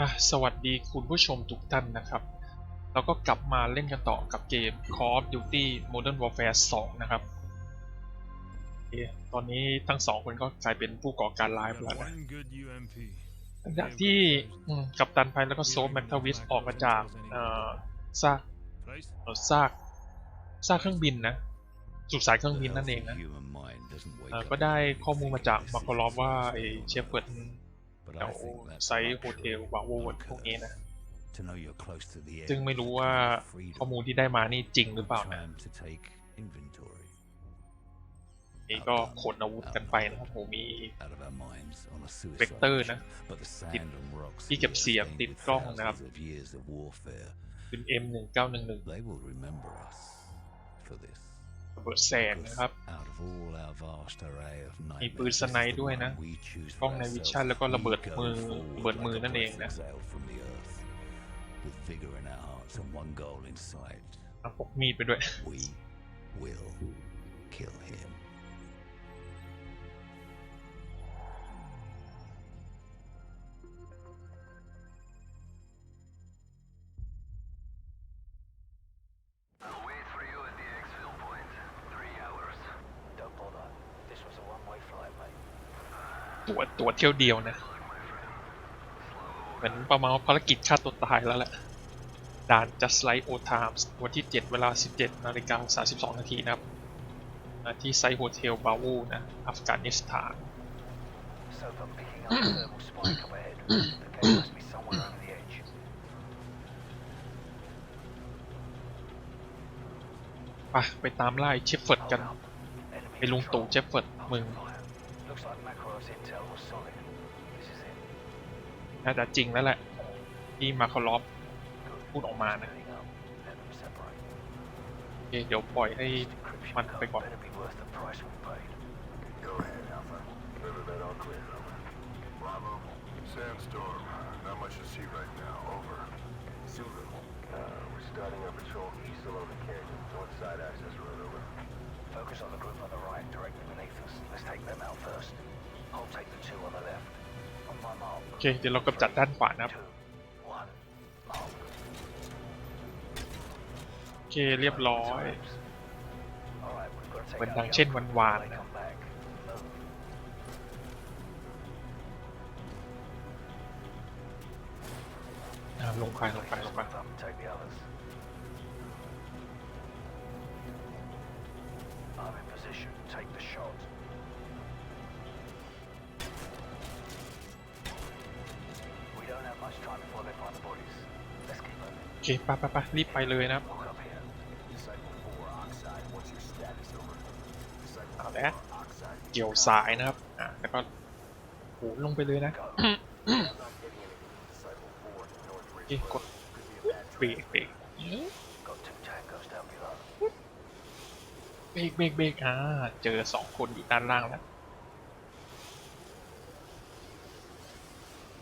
อะสวัสดีคุณผู้ชมทุกท่านนะครับเราก็กลับมาเล่นกันต่อกับเกม Call of Duty Modern Warfare 2 นะครับโอเคตอนนี้ทั้งสองคนก็กลายเป็นผู้ก่อการร้ายไปแล้วนะ One good UMP. หลังจากที่อืมกัปตันไพแล้วก็โซฟแมคทวิสออกมาจากเอ่อซาก Place? เอ่อซากซากเครื่องบินนะสุสานเครื่องบินนั่นเองนะเอ่อก็ได้ข้อมูลมาจากมาคลอฟว่าไอ้เชฟเฟิร์ด แถวไซต์โฮเทลบาโวพวกนี้นะซึ่งไม่รู้ว่าข้อมูลที่ได้มานี่จริงหรือเปล่านะนี่ก็ขนอาวุธกันไปนะครับผมมีเวกเตอร์นะติดที่ที่เก็เก็บบเสีเสียยงงติติดดกกล้ล้อองงนะนะคครัรับบเป็น M1911 ระเบิดแสงนะครับ มีปืนสไนด์ด้วยนะกล้องในวิชั่นแล้วก็ระเบิดมือระเบิดมือนั่นเองนะเอาพกมีดไปด้วย เที่ยวเดียวนะ เหมือนประมาณว่าภารกิจฆ่าตัวตายแล้วแหละด่าน just like old times วันที่ 7 เวลา 17นาฬิกา32นาทีนะครับ ที่ไซต์โฮเทลบาวูนะอัฟกานิสถาน ไปไปตามไล่เชฟเฟิร์ดกัน ไปลุงตู่เชฟเฟิร์ดมึง น่าจะจริงแล้วแหละที่มาคาลอฟพูดออกมานะ Splitting up. Let them separate. โอเคเดี๋ยวปล่อยให้ Encryption Man, code big one. better be worth the price we paid. Go ahead, Alpha. Deliver that all clear, over. Bravo. Sandstorm. Not much to see right now. Over. Zulu. Uh, we're starting our patrol east along the canyon. North side access road, over. Focus on the group on the right, directly เค เดี๋ยวเรากำจัดด้านขวานะครับ โอเค เรียบร้อยเหมือนดังเช่นวันวานนะลงไปลงไปลงไป ไปไปไปรีบไปเลยนะครับเอาแล้วเกี่ยวสายนะครับ อะแล้วก็โหลงไปเลยนะอเคกดเบรกเบรกเบรกเบรกเบรกอ่าเจอสองคนอยู่ด้านล่างแล้ว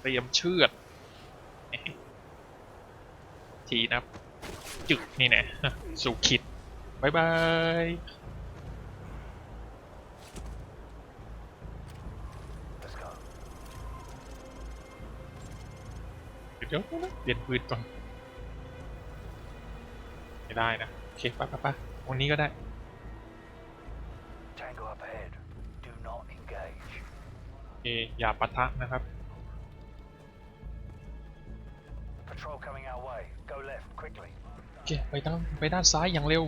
เตรียมเชือด ทีนะครับจึกนี่แน่สู่คิดบายบาย Let's go. เดี๋ยวเดี๋ยวนะเปลี่ยนปืนก่อนไม่ได้นะ โอเคไปไปไปตรงนี้ก็ได้ Tango up ahead. Do not engage. โอเคอย่าปะทะนะครับ Patrol coming our way. Go left, quickly. โอเค ไปทางไปด้านซ้ายอย่างเร็ว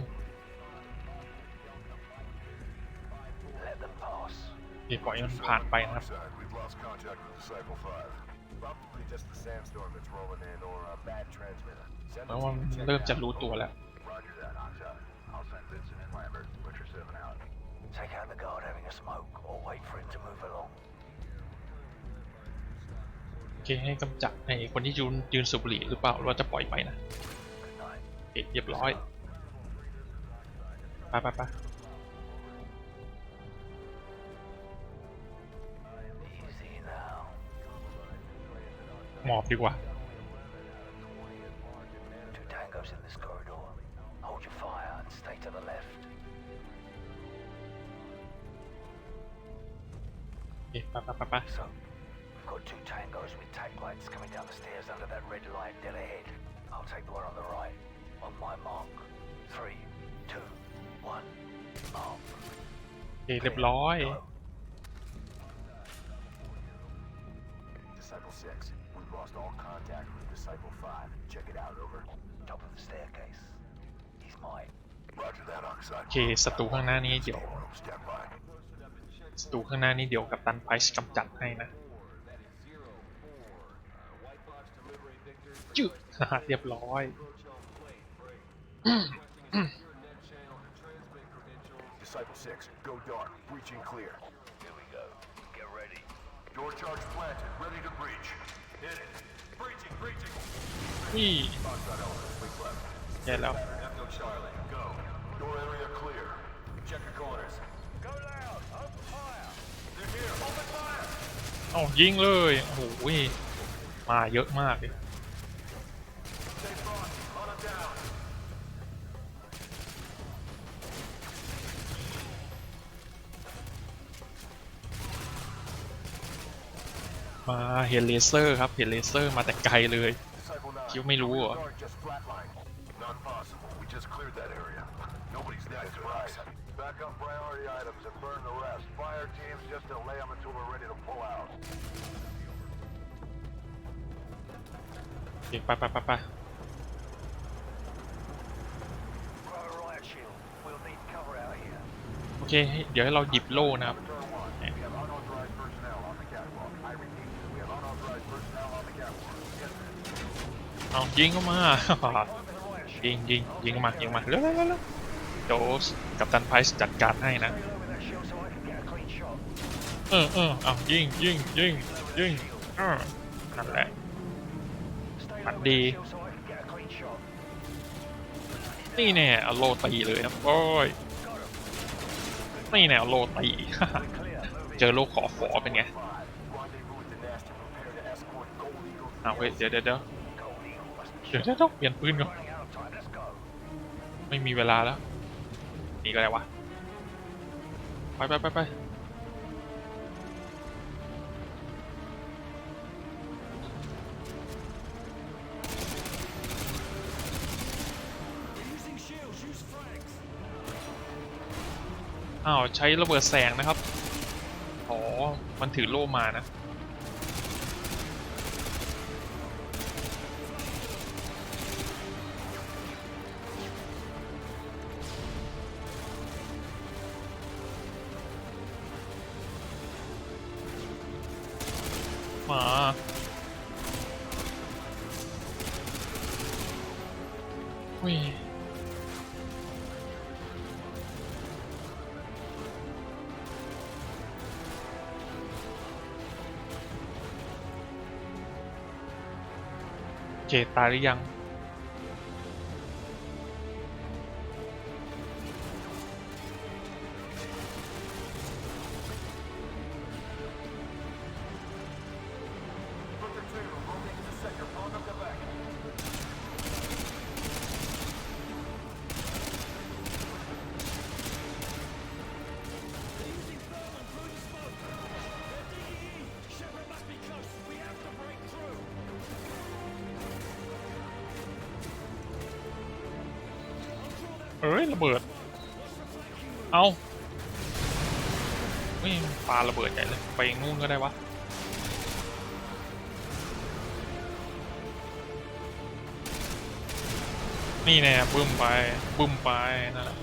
Let them pass. โอเคปล่อยมันผ่านไปนะครับ Oxide, we've lost contact with Disciple 5. Probably just the sandstorm that's rolling in or a bad transmitter. Send แล้ว a มัน team to check เริ่ม it จะ out. รู้ตัวแล้ว Roger that, Oxide. I'll send Vincent and Lambert. Butcher 7 out. Take out the guard having a smoke, or wait for him to move along. เคให้กำจัดไอ้คนที่ยืนยืนสุบบุหรี่หรือเปล่าหรือว่าจะปล่อยไปนะเอ็ดเรียบร้อยไปไปไปหมอบดีกว่าไปไปไปไป two tangos those with tack lights coming down the stairs under that red light dead ahead. I'll take the one on the right. On my mark. Three, two, one, mark. โอเคเรียบร้อย Go. Disciple 6, we've lost all contact with Disciple 5. Check it out, over. Top of the staircase. He's mine. Roger that, Oxide. โอเคศัตรูข้างหน้านี้เดี๋ยว Stand by. ศัตรูข้างหน้านี้เดี๋ยวกับตันไพรส์กำจัดให้นะจึ๊ก เรียบร้อย Disciple 6, go dark. Breaching clear. Here we go. Get ready. Door charge planted. Ready to breach. Hit it. Breaching, breaching. นี่ Oxide element, wing left. แย่แล้ว Echo Charlie, go. Door area clear. Check your corners. Go loud. Open fire. They're here. Open fire. เอายิงเลย โอ้โหมาเยอะมากเลย มาเห็นเลเซอร์ครับเห็นเลเซอร์มาแต่ไกลเลย Disciple 9. คิดว่าไม่รู้เหรอ Guard just flatlined. Not possible. We just cleared that area. Nobody's next to us. Back up priority items and burn the rest. Fire teams just delay them until we're ready to pull out. โอเคไปไปไปไป Right, riot shield. We'll need cover out here. โอเคเดี๋ยวให้เราหยิบโล่นะครับ Saboteur 1, we have unauthorized personnel on the catwalk. I repeat, we have unauthorized personnel on the catwalk. Yes, sir. เอายิงเข้ามา ยิงยิงยิงมายิงมาเร็วเร็วเร็วเกับตันไพส์จัดการให้นะเออเออเอายิงยิงยิงยิงเออนั่นแหละปัดดีนี่แน่เอาโลตีเลยนะโอ้ยนี่แน่เอาโลตีเจอโลขอฝอเป็นไงเอาเฮ้ยเดี๋ยวเดี๋ยว เดี๋ยว Gold Eagle must be เปลี่ยนปืนก่อน ไม่มีเวลาแล้วหนีก็ได้วะ ไปไปไปไปอ้าว ใช้ระเบิดแสงนะครับ อ๋อ มันถือโล่มานะ มาอุ้ยโอเคตายหรือยัง เอ้ยระเบิด เอาไม่ปาระเบิดใหญ่เลยไปนู่นก็ได้วะนี่แน่บึ้มไปบึ้มไปนั่นแหละ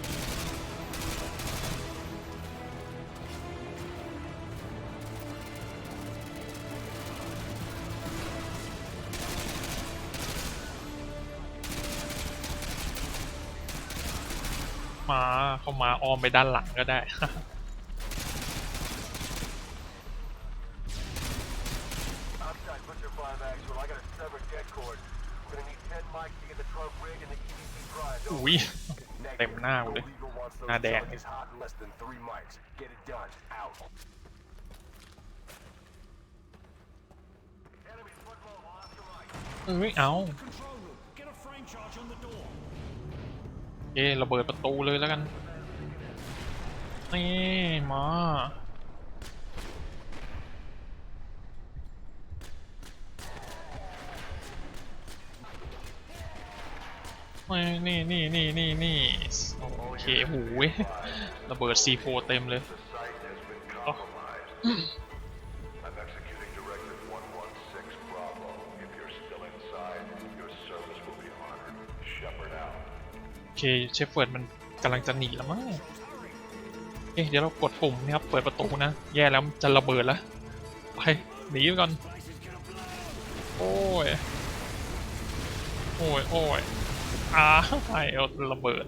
เข้ามาออมไปด้านหลังก็ได้ Outside, put your five actual. I got a severed dead cord. We're gonna need 10 mics to get the trunk rigged and the EVP primed. อุ้ย เต็มหน้ากูเลย Gold Eagle wants those หน้าแดง charges hot in less than three mics. Get it done. Out. Enemy football off the right. เอ้ยเอาเอ๊ระเบิดประตูเลยแล้วกัน นี่มานี่นี่นี่นี่นี่โอเคหูยระเบิด C4 เต็มเลยโอเคเชฟเฟิร์ดมันกำลังจะหนีแล้วมั้ง เอ๊ะเดี๋ยวเรากดปุ่มนะครับ เปิดประตูนะ แย่แล้วมันจะระเบิดแล้ว ไป หนีไปก่อน โอ้ย โอ้ย โอ้ยอ้าวไอเอาระเบิด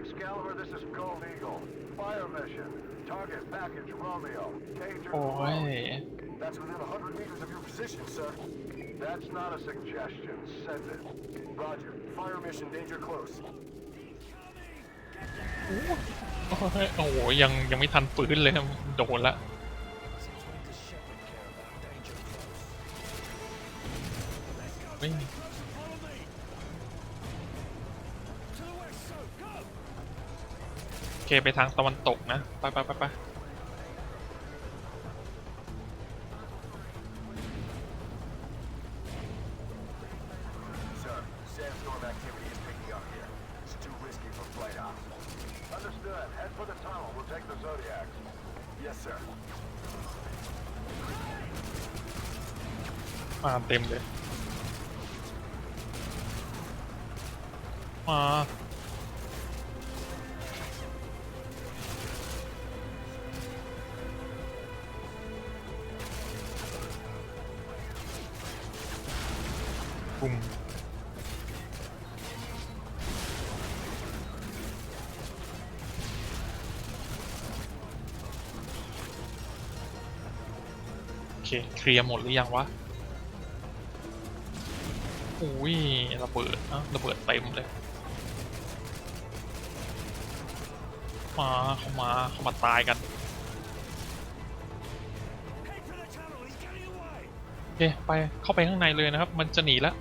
Excalibur, this is Gold Eagle. Fire mission. Target package Romeo. Danger โอ้ย close. That's within 100 meters of your position, sir. That's not a suggestion. Send it. Roger. Fire mission. Danger close. โอ้ยโอ้โหยังยังไม่ทันฟื้นเลยโดนละเฮ้ยโอเคไปทางตะวันตกนะ ไปไปไปไป มาเต็มเลย มาปุ่มโอเค เคลียร์หมดหรือยังวะอุ้ ยระเบิดนะระเบิดเต็มเลย มาเข้ามาเข้ามาตายกันโอเคไปเข้าไปข้างในเลยนะครับ มันจะหนีแล้ว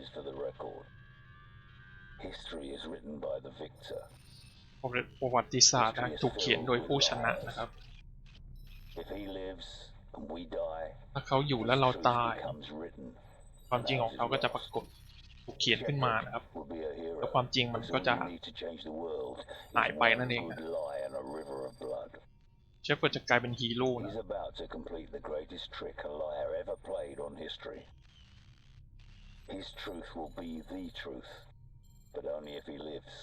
This is for the record. History is written by the victor. ประวัติศาสตร์นะถูกเขียนโดยผู้ชนะนะครับ If he lives and we die, ถ้าเขาอยู่แล้วเรา truth ตาย becomes written. ความจริงของเขาก็จะปรากฏถูกเขียนขึ้นมานะครับ Will be a hero. แล้วความจริงมัน That's ก็ all จะ you need to change the world. is หายไป one นั่นเองนะ good lie and a river of blood. เชฟเฟิร์ดจะกลายเป็นฮีโร่นะ His truth will be the truth, but only if he lives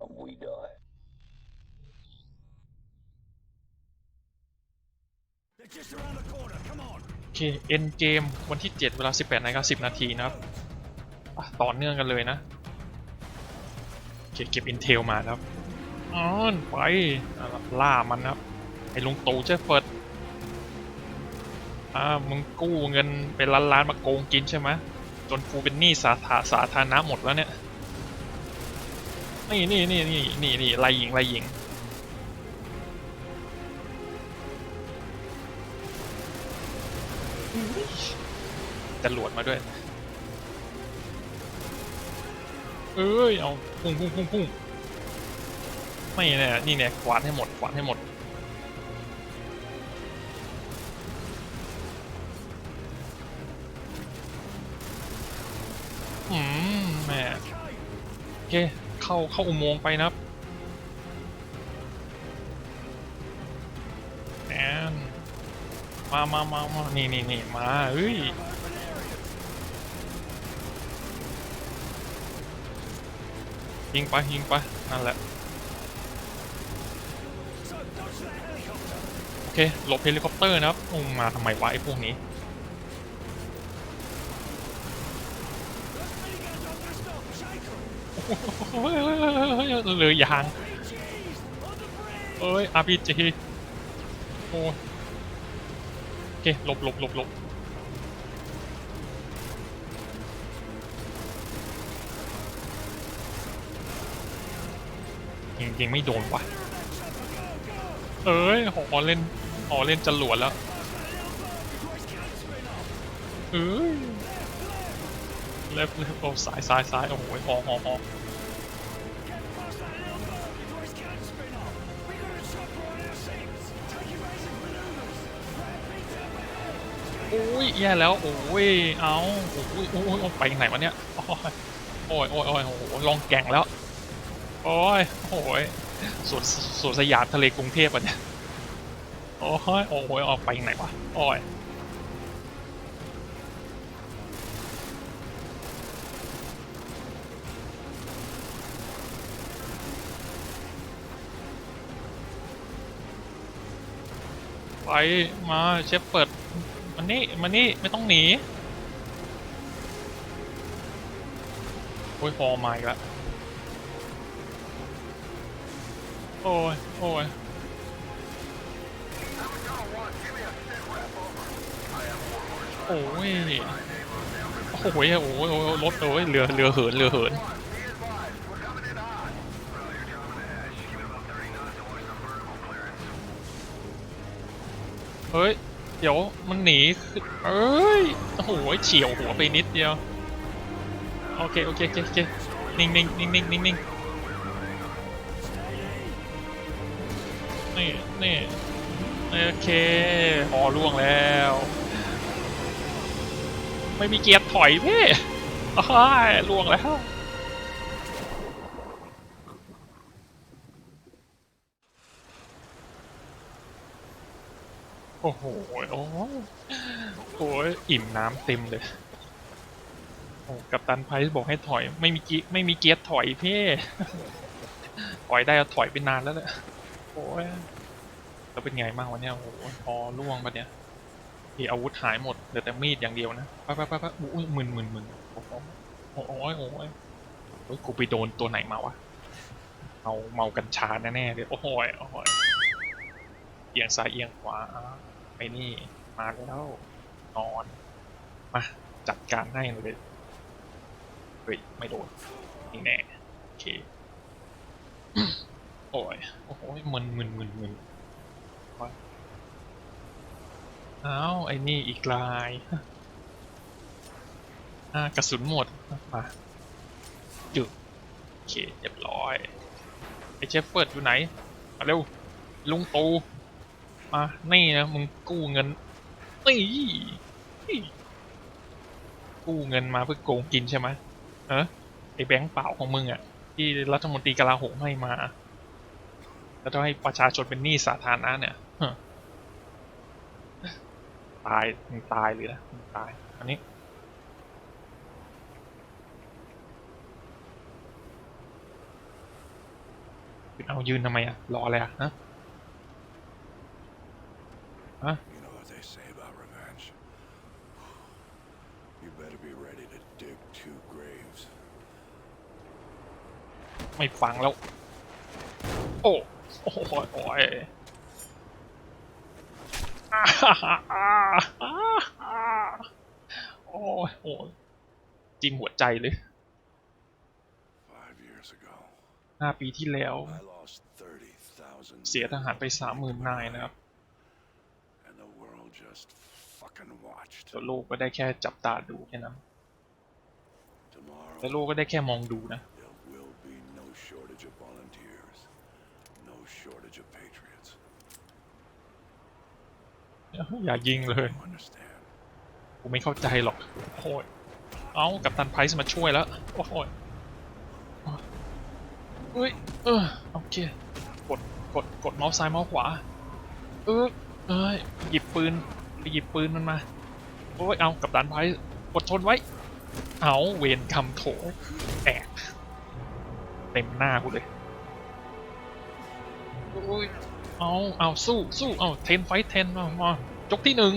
and we die. They're just around the corner. Come on. โอเคเอ็นเกมวันที่ 7 เวลา 18นาฬิกา10 นาทีนะครับอะต่อเนื่องกันเลยนะโอเคเก็บอินเทลมานะครับอ๋อนไปอะล่ามันนะครับ ไอ้ลุงตู่เชฟเฟิร์ดอ่ามึงกู้เงินเป็นล้านๆมาโกงกินใช่ไหม จนกูเป็นหนี้สาธาสาธารณะหมดแล้วเนี่ย นี่นี่นี่นี่นี่นี่ไล่ยิงไล่ยิงจรวดมาด้วย เอ้ย เอาพุ่งพุ่งพุ่งพุ่งไม่แน่นี่เนี่ยกวาดให้หมดกวาดให้หมด เค เข้าเข้าอุโมงค์ไปนะครับแอนมามามามานี่นี่นี่มาเฮ้ยยิงไปยิงไปนั่นแหละ โอเคหลบเฮลิคอปเตอร์นะครับอุ้มมาทำไมวะไอ้พวกนี้ เฮ้ยเลยยังเฮ้ยอยางเอ้ย RPG โอ้ยโอเคหลบหลบหลบหลบยิงยิงไม่โดนว่ะ เอ้ยหอเล่นหอเล่นจรวดแล้ว เอ้ย เล็บเล็บโอ้ซ้ายซ้ายซ้ายโอ้โหหอหอหอมโอ้ยแย่แล้ว โอ้ย เอาโอ้ยโอ้ยไปยังไหนวะเนี่ย โอ้ย โอ้ยโอ้ยโอ้ยโอ้โหลองแก่งแล้ว โอ้ย โอ้ยสวนสวนสยามทะเลกรุงเทพอะเนี่ย โอ้ย โอ้ยออกไปยังไหนวะ โอ้ย ไปมาเชฟเปิดมันนี่มันนี่ไม่ต้องหนีโอ้ยพอมาอีกล้วโอ้ยโอ้ยโอ้ยโอ้ยโอ้ยโอ้ยรถโอ้ยเรือเรือเหินเรือเหิน เฮ้ย เดี๋ยวมันหนีเอ้ย โอ้โหเฉียวหัวไปนิดเดียว โอเค โอเคโอเคโอเคนิ่งนิ่งนิ่งนิ่งนิ่งนิ่งนี่นี่โอเคหอล่วงแล้ว ไม่มีเกียร์ถอยพี่อ้ายล่วงแล้ว โอ้โห โอ้โอ้ยอิ่มน้ำเต็มเลย โอ้กัปตันไพรส์บอกให้ถอย ไม่มีกีไม่มีเกียร์ถอยพี่ถอยได้ก็ถอยไปนานแล้วแหละโอ้ยแล้วเป็นไงบ้างวะเนี่ยโอ้โหพอล่วงปะเนี่ยที่อาวุธหายหมดเหลือแต่มีดอย่างเดียวนะไปไปไปไปอุ้ยมึนมึนมึนโอ้โหโอ้โหโอ้ยโอ้ยโอ้ยกูไปโดนตัวไหนมาวะเอาเมากัญชาแน่ๆเลยโอ้ยโอ้ยเอียงซ้ายเอียงขวา ไอ้นี่มาแล้วนอน มาจัดการให้เลยเฮ้ยไม่โดนนี่แน่โอเคโอ้ยโอ้โหมึนมึนมึนมึนว่าอ้าวไอ้นี่อีกลายอากระสุนหมดมาจุดโอเคเรียบร้อยไอ้เชฟเฟิร์ดอยู่ไหนมาเร็วลุงตู มานี่นะมึงกู้เงินนี่กู้เงินมาเพื่อโกงกินใช่ไหมเออไอแบงค์เปล่าของมึงอะ่ะ ที่รัฐมนตรีกลาโหมให้มา แล้วจะให้ประชาชนเป็นหนี้สาธารณะเนี่ยตายมึงตายเลยนะมึงตาย อันนี้เอายืนทำไมอะ รออะไรอะฮะ You know what they say about revenge? You better be ready to dig two graves. ไม่ฟังแล้ว โอ้โอ้โหโอ้ยอ่าฮ่าฮ่าอ่าอ่าอ่าโอ้ยโอ้ยจิ้มหัวใจเลย Five years ago, ห้าปีที่แล้ว I lost 30,000 เสียทหารไปสามหมื่นนายนะครับ and the world just fucking watched. แต่โลกก็ได้แค่จับตาดูแค่นั้นแต่ Tomorrow, โลกก็ได้แค่มองดูนะ there will be no shortage of volunteers, no shortage of patriots. อย่ายิงเลย You understand? กูไม่เข้าใจหรอกโอ้ยเอากับตันไพรส์มาช่วยแล้ว โอ้ยเฮ้ย เออ โอเค กด กด กดเมาส์ซ้ายเมาส์ขวา เออเอ้ย หยิบปืน ไปหยิบปืนมันมาโอ้ยเอากับตันไพรส์กดชนไว้ เอาเวนคำโถแตกเต็มหน้ากูเลยโอ้ยเอาเอาสู้สู้เอาเทนไฟเทนมามาจกที่หนึ่ง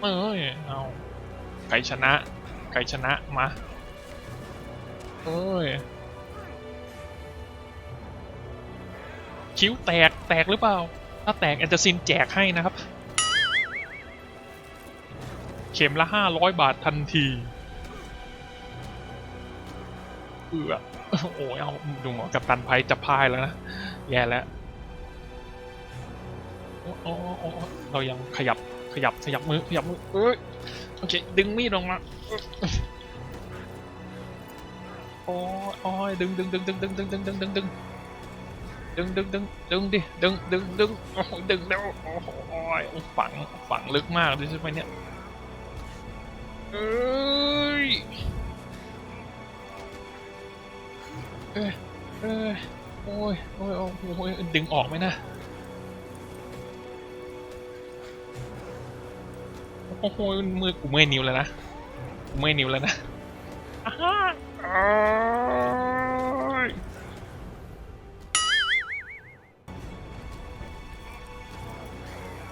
เอ้ยเอาใครชนะใครชนะมาเอ้ยคิ้วแตกแตกหรือเปล่า ถ้าแตกแอนเตอร์ซินแจกให้นะครับ เข็มละห้าร้อยบาททันทีเอือโอ้ยเอาดูหมอกับตันไพจะพายแล้วนะ แย่แล้วโอ้โออเรายังขยับขยับขยับมือขยับมือเอ้ยโอเค ดึงมีดออกมาโอ้ยโอ้ยดึงดึงดึงดึงดึงดึงดึงดึงดึง ดึงดึงดึงดึงดิดึงดึงดึงดึงแล้วโอ้โหโอ้ยฝังฝังลึกมากเลยใช่ไหมเนี่ยเอ้ยเอ้ยเอ้ยโอ้ยโอ้ยโอ้ยโอ้ยดึงออกไหมนะโอ้โหมือกูเมื่อยนิ้วแล้วนะกูเมื่อยนิ้วแล้วนะ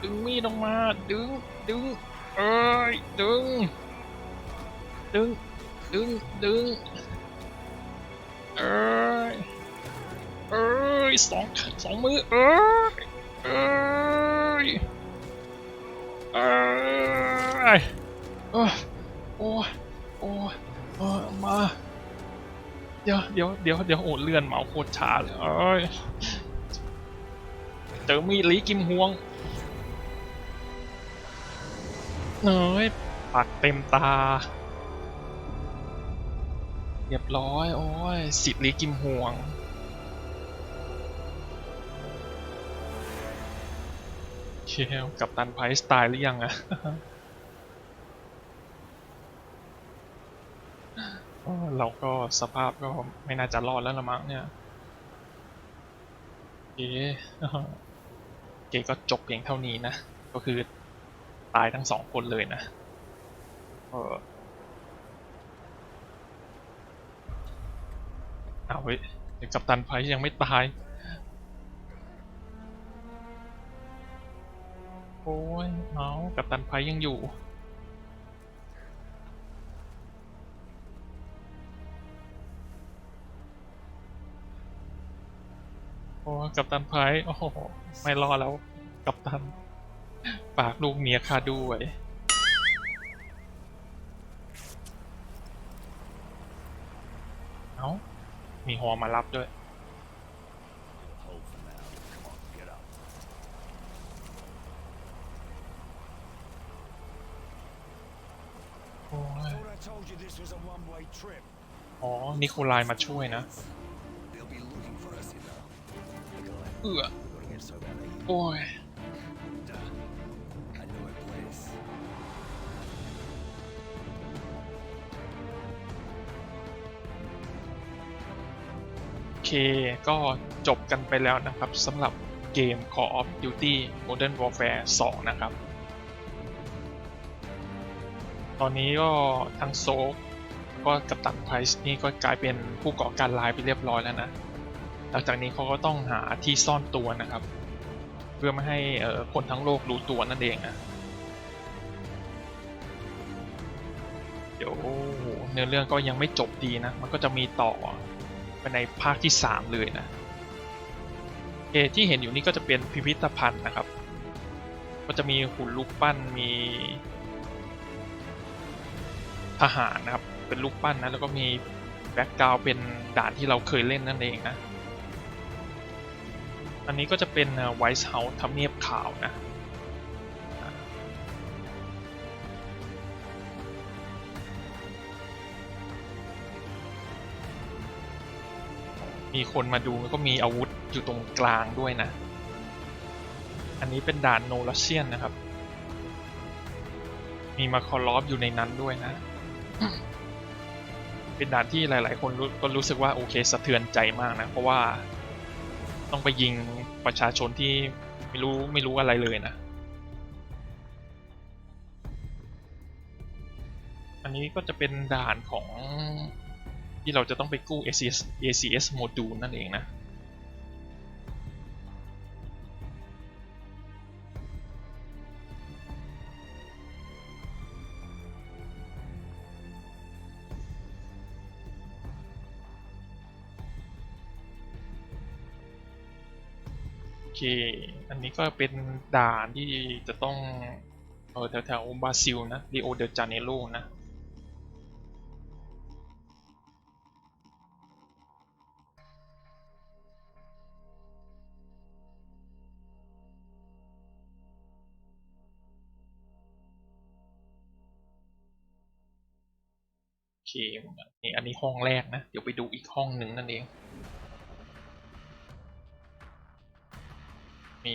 ดึงมีดออกมา ดึง ดึง เอ้ย ดึง ดึง ดึง ดึง เอ้ย เอ้ยสองสองมือ เอ้ย เอ้ย เอ้ยโอ้โอ้โอ้ยเออมา เดี๋ยว เดี๋ยว เดี๋ยว เดี๋ยว โอ้เลื่อนเหมาโคตรช้าเลยเอ้ยเจอมีดลีกิมฮวง เอ้ยปักเต็มตา เรียบร้อย โอ้ย สิบลีกิมฮวง เชลกับตันไพสไตล์หรือยังอะเออเราก็สภาพก็ไม่น่าจะรอดแล้วละมั้งเนี่ยเก๋เก๋ก็จบเพียงเท่านี้นะ ก็คือ ตายทั้งสองคนเลยนะเออเอาเว้ยเดี๋ยวกัปตันไพยังไม่ตาย โอ้ยเอากับตันไพยังอยู่โอ้กับตันไพโอ้โห ไม่รอดแล้ว กับตัน ปากลูกเมียข้าด้วย เอา้า มีหัวมารับด้วย อ๋อ นิโคลายมาช่วยนะ เอือโอ้ย เคก็จบกันไปแล้วนะครับสำหรับเกม Call of Duty Modern Warfare 2 นะครับ ตอนนี้ก็ทั้งโซกก็กับตันไพรส์นี่ก็กลายเป็นผู้ก่อการร้ายไปเรียบร้อยแล้วนะ หลังจากนี้เขาก็ต้องหาที่ซ่อนตัวนะครับ เพื่อไม่ให้คนทั้งโลกรู้ตัวนั่นเองนะ เดี๋ยวเนื้อเรื่องก็ยังไม่จบดีนะ มันก็จะมีต่อ ไปในภาคที่ 3 เลยนะเอที่เห็นอยู่นี่ก็จะเป็นพิพิธภัณฑ์นะครับ ก็จะมีหุ่นลูกปั้นมีทหารนะครับ เป็นลูกปั้นนะแล้วก็มีแบ็กกราวเป็นด่านที่เราเคยเล่นนั่นเองนะ อันนี้ก็จะเป็นไวท์เฮาส์ทำเนียบขาวนะ มีคนมาดูแล้วก็มีอาวุธอยู่ตรงกลางด้วยนะ อันนี้เป็นด่านโนรัสเซียนนะครับ มีมาคอลอฟอยู่ในนั้นด้วยนะ เป็นด่านที่หลาย ๆ คนรู้ก็รู้สึกว่าโอเคสะเทือนใจมากนะ เพราะว่าต้องไปยิงประชาชนที่ไม่รู้ไม่รู้อะไรเลยนะ อันนี้ก็จะเป็นด่านของ ที่เราจะต้องไปกู้ ACS ACS โมดูลนั่นเองนะโอเคอันนี้ก็เป็นด่านที่จะต้อง เออแถวแถวๆบราซิลนะริโอเดจาเนโรนะ เคนี่อันนี้ห้องแรกนะ เดี๋ยวไปดูอีกห้องหนึ่งนั่นเอง มี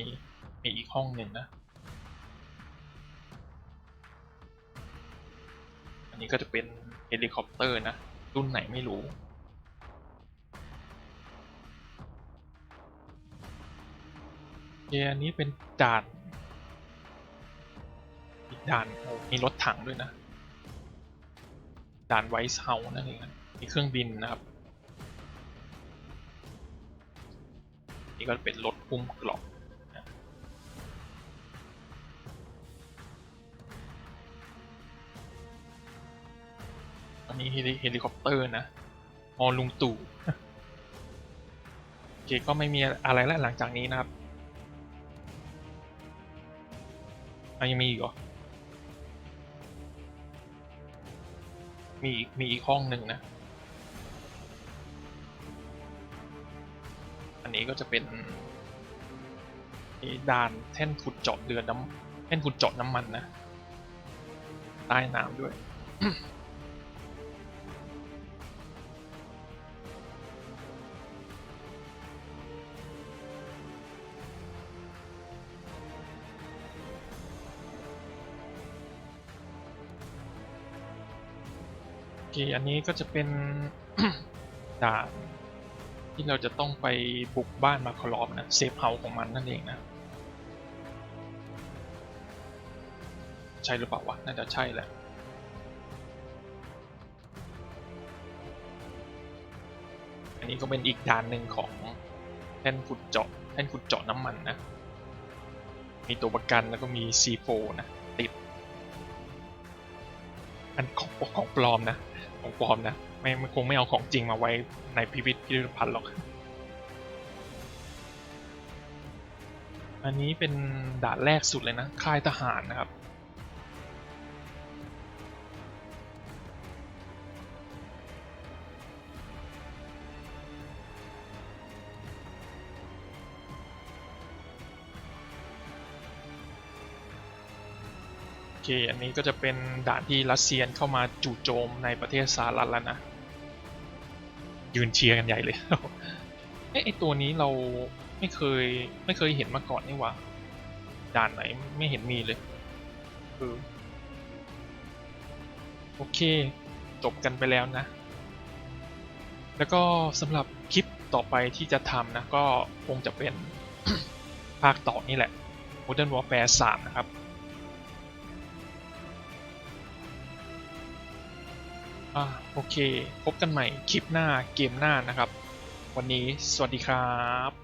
มีอีกห้องหนึ่งนะ อันนี้ก็จะเป็นเฮลิคอปเตอร์นะ รุ่นไหนไม่รู้เอันนี้เป็นด่านอีกด่านโอ้มีรถถังด้วยนะ ด่านไวท์เฮานั่นเองมีเครื่องบินนะครับนี่ก็เป็นรถพุ่มกรอบนะอันนี้เฮลิเฮลิคอปเตอร์นะฮอลุงตู่โอเคก็ไม่มีอะไรแล้วหลังจากนี้นะครับยังมีอีกเหรอ มีมีอีกห้องหนึ่งนะ อันนี้ก็จะเป็นด่านแท่นขุดเจาะเรือน้ำแท่นขุดเจาะน้ำมันนะ ใต้น้ำด้วย เคอันนี้ก็จะเป็นด่านที่เราจะต้องไปบุกบ้านมาคลอมนะเซฟเฮาของมันนั่นเองนะ ใช่หรือเปล่าวะน่าจะใช่แหละอันนี้ก็เป็นอีกด่านหนึ่งของแท่นขุดเจาะแท่นขุดเจาะน้ำมันนะ มีตัวประกันแล้วก็มี C4 นะ ติด อันของของปลอมนะ ของปลอมนะไม่ไม่คงไม่เอาของจริงมาไว้ในพิพิธพิพิธภัณฑ์หรอก อันนี้เป็นด่านแรกสุดเลยนะ ค่ายทหารนะครับ เค อันนี้ก็จะเป็นด่านที่รัสเซียนเข้ามาจู่โจมในประเทศสหรัฐแล้วนะ ยืนเชียร์กันใหญ่เลย เอ๊ะไอตัวนี้เราไม่เคยไม่เคยเห็นมาก่อนนี่หว่า ด่านไหนไม่เห็นมีเลยเออโอเค จบกันไปแล้วนะ แล้วก็สำหรับคลิปต่อไปที่จะทำนะ ก็คงจะเป็นภาคต่อนี่แหละ Modern Warfare 3 นะครับ อ่าโอเค พบกันใหม่คลิปหน้าเกมหน้านะครับ วันนี้สวัสดีครับ